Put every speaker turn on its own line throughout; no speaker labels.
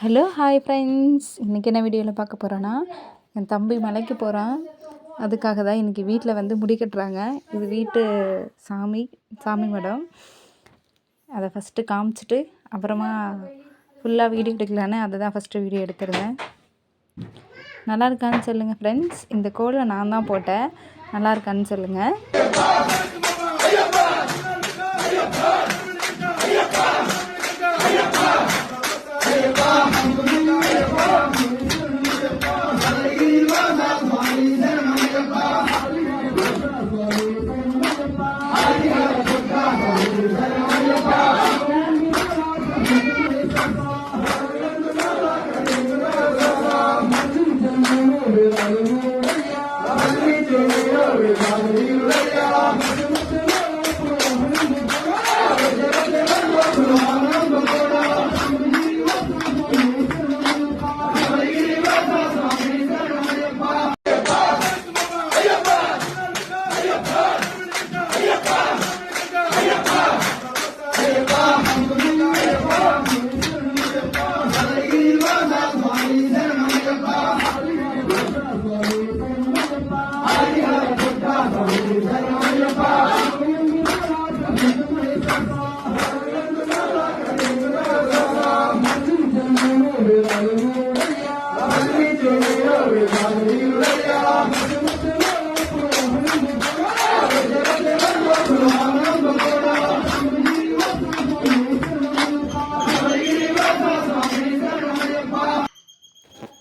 Hello hi friends இன்றைக்கி என்ன வீடியோவில் பார்க்க போகிறோன்னா என் தம்பி மலைக்கு போகிறான் அதுக்காக தான் இன்றைக்கி வீட்டில் வந்து முடி கட்டுறாங்க. இது வீட்டு சாமி சாமி மடம். அதை ஃபஸ்ட்டு காமிச்சிட்டு அப்புறமா ஃபுல்லாக வீடியோ எடுக்கலான்னு அதை தான் ஃபஸ்ட்டு வீடியோ எடுத்துருந்தேன். நல்லா இருக்கான்னு சொல்லுங்கள் ஃப்ரெண்ட்ஸ் இந்த கோலை நான் தான் போட்டேன். நல்லா இருக்கான்னு சொல்லுங்கள்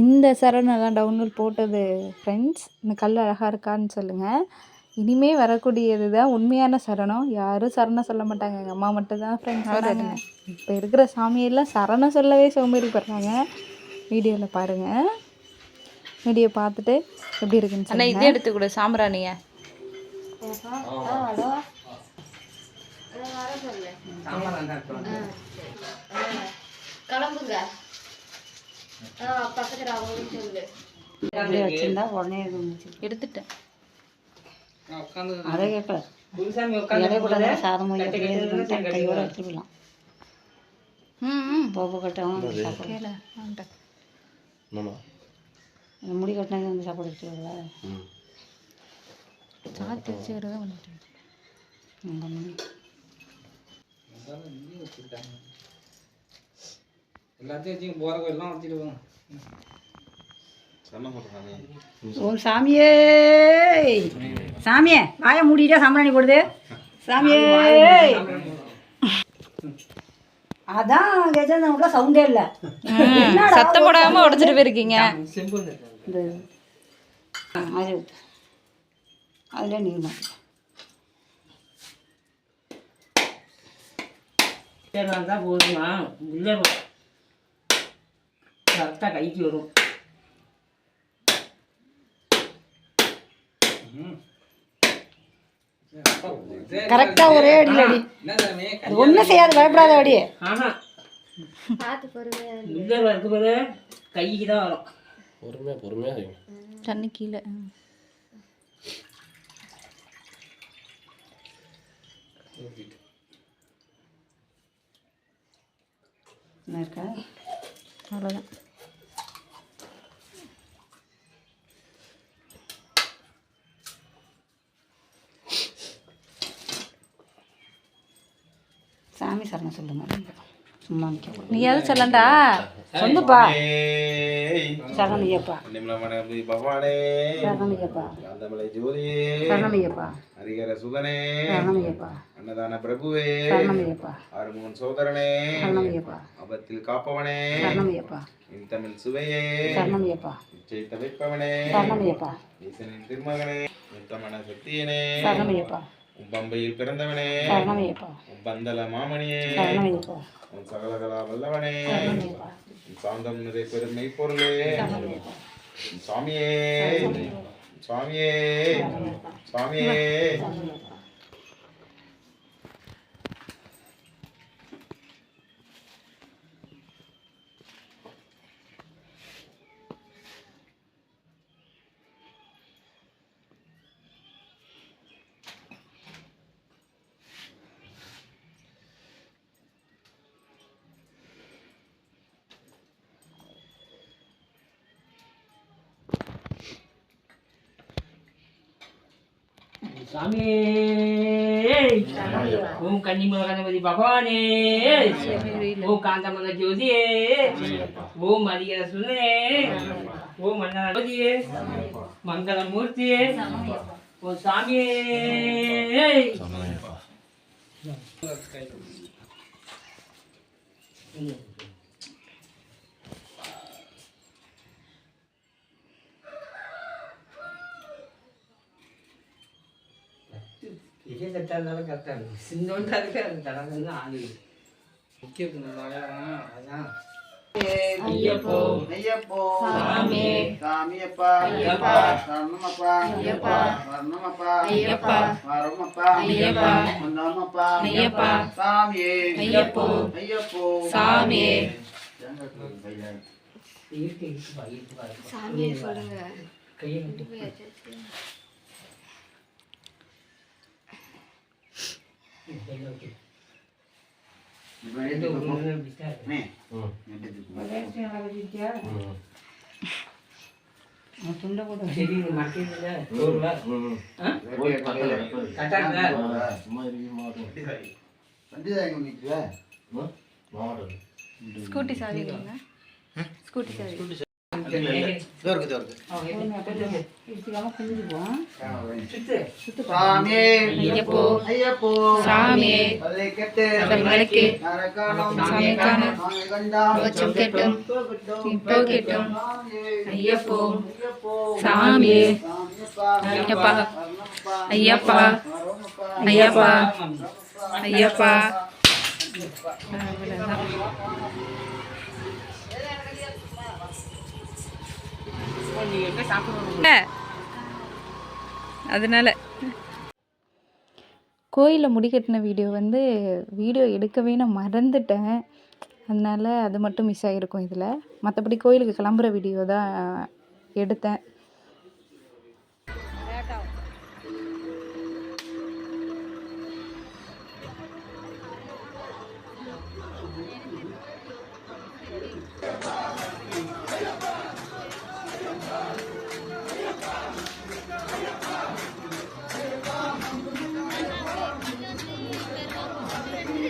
இந்த சரணெல்லாம் டவுன்லோட் போட்டது ஃப்ரெண்ட்ஸ் இந்த கல் அழகாக இருக்கான்னு சொல்லுங்கள் இனிமே வரக்கூடியது தான் உண்மையான சரணம் யாரும் சரணம் சொல்ல மாட்டாங்க. எங்கள் அம்மா மட்டும் தான் ஃப்ரெண்ட்ஸ் வராங்க இப்போ இருக்கிற சாமியெல்லாம் சரணம் சொல்லவே சோம்பேறிப்படுறாங்க வீடியோவில் பாருங்கள் வீடியோ பார்த்துட்டு எப்படி இருக்குன்னு
அண்ணா இதே எடுத்து கொடு சாம்பிராணிய.
கிளம்புங்க
வச்சிருந்தா உடனே.
எடுத்துட்டேன்.
அதை கேட்கல சாதம் கையோட எடுத்துட்டு போயிடலாம்
ம் ம்.
போப்பு கட்டவும் சாப்பாடு
கேள வேண்டாம்
இந்த முடி கட்டினது வந்து சாப்பாடு எடுத்துருவா
சாத்தி வச்சு தான் வந்துட்டேன்
இந்த முடி.
எல்லாத்தையும் வச்சு போகிற கோயிலாம் வச்சுட்டு போங்க.
ஓம் சாமியே! சாமியே வாயை மூடிட்டா சம்பளம் போடுது. சாமியே! அதான் கஜேந்திரன் சவுண்டே இல்லை.
சத்தம் போடாம உடைச்சிட்டு போயிருக்கீங்க.
இந்த ஆ, அது ஊத்து. அதில் நீளம்
வந்தால் போதுமா? இல்லை கரெக்டாக கைக்கு வரும்.
கரெக்டாக ஒரே அடி.
என்ன சாமி
அது ஒன்றும் செய்யாது பயப்படாத அடி.
பொறுமையா
கைக்கு தான் வரும்.
பொறுமையாக செய்யும்
தண்ணி கீழே.
என்ன இருக்கா
அவ்வளோதான்
சரணம் சொல்லுங்க சும்மா நிற்க
நீயாவது சொல்லண்டா
சொல்லுப்பா சரணம் ஐயப்பா
நிம்மலமணி பகவானே
சரணம் ஐயப்பா
காந்தமலை ஜோதியே
சரணம் ஐயப்பா
ஹரிகர சுதனே
சரணம் ஐயப்பா
அன்னதான பிரபுவே
சரணம் ஐயப்பா
ஆறுமுகன் சோதரனே
சரணம் ஐயப்பா
அபத்தில் காப்பவனே
சரணம் ஐயப்பா
என் தமிழ் சுவையே
சரணம் ஐயப்பா
இச்சை தவிர்ப்பவனே
சரணம் ஐயப்பா
ஈசனின் திருமகனே முத்தமன சக்தியனே
சரணம் ஐயப்பா
உன் பம்பையில் பிறந்தவனே.
சரணம் ஐயப்பா
உன் பந்தல மாமணியே உன் சகலகலா வல்லவனே. உன் சாந்தம் நிறை பெருமை பொருளே. சாமியே. சுவாமியே சுவாமியே
சாமி ஓம் கன்னிமல கணபதி பகவானே. ஓம் காந்தமல ஜோதியே. ஓம் அதிகர சுனே ஓம் மன்னபதியே மங்களமூர்த்தியே. ஓம் சாமியே. விஜய் சட்டா இருந்தாலும் கரெக்டாக இருக்கும். சின்னோண்டா இருக்கு அது கடந்து ஆளு.
முக்கியத்துவம் அதான்.
ஐயப்போ.
ஐயப்போ.
சாமி.
சாமியப்பா.
ஐயப்பா.
சரணமப்பா
ஐயப்பா.
வரணமப்பா.
ஐயப்பா.
வரமப்பா
ஐயப்பா.
ஒன்னாமப்பா
ஐயப்பா.
சாமியே.
ஐயப்போ.
ஐயப்போ.
சாமியே.
இருக்கு இருக்குப்பா இருக்குப்பா
சாமியை சொல்லுங்க.
கையை விட்டு. மாட்டேங்கல சோறுவா கரெக்டாக இருந்தா
ஸ்கூட்டி சாவி. இல்லைங்க ஸ்கூட்டி
சாமியே
ஐயப்போ.
ஐயப்போ.
சாமியே.
பல்லை கெட்டு.
பல்விளக்கு.
நரகாணம்.
சாமி
அதனால. கோயிலில் முடிக்கட்டின வீடியோ வந்து வீடியோ எடுக்கவே நான் மறந்துட்டேன். அதனால அது மட்டும் மிஸ் ஆகிருக்கும் இதில். மற்றபடி கோயிலுக்கு கிளம்புற வீடியோ தான் எடுத்தேன்.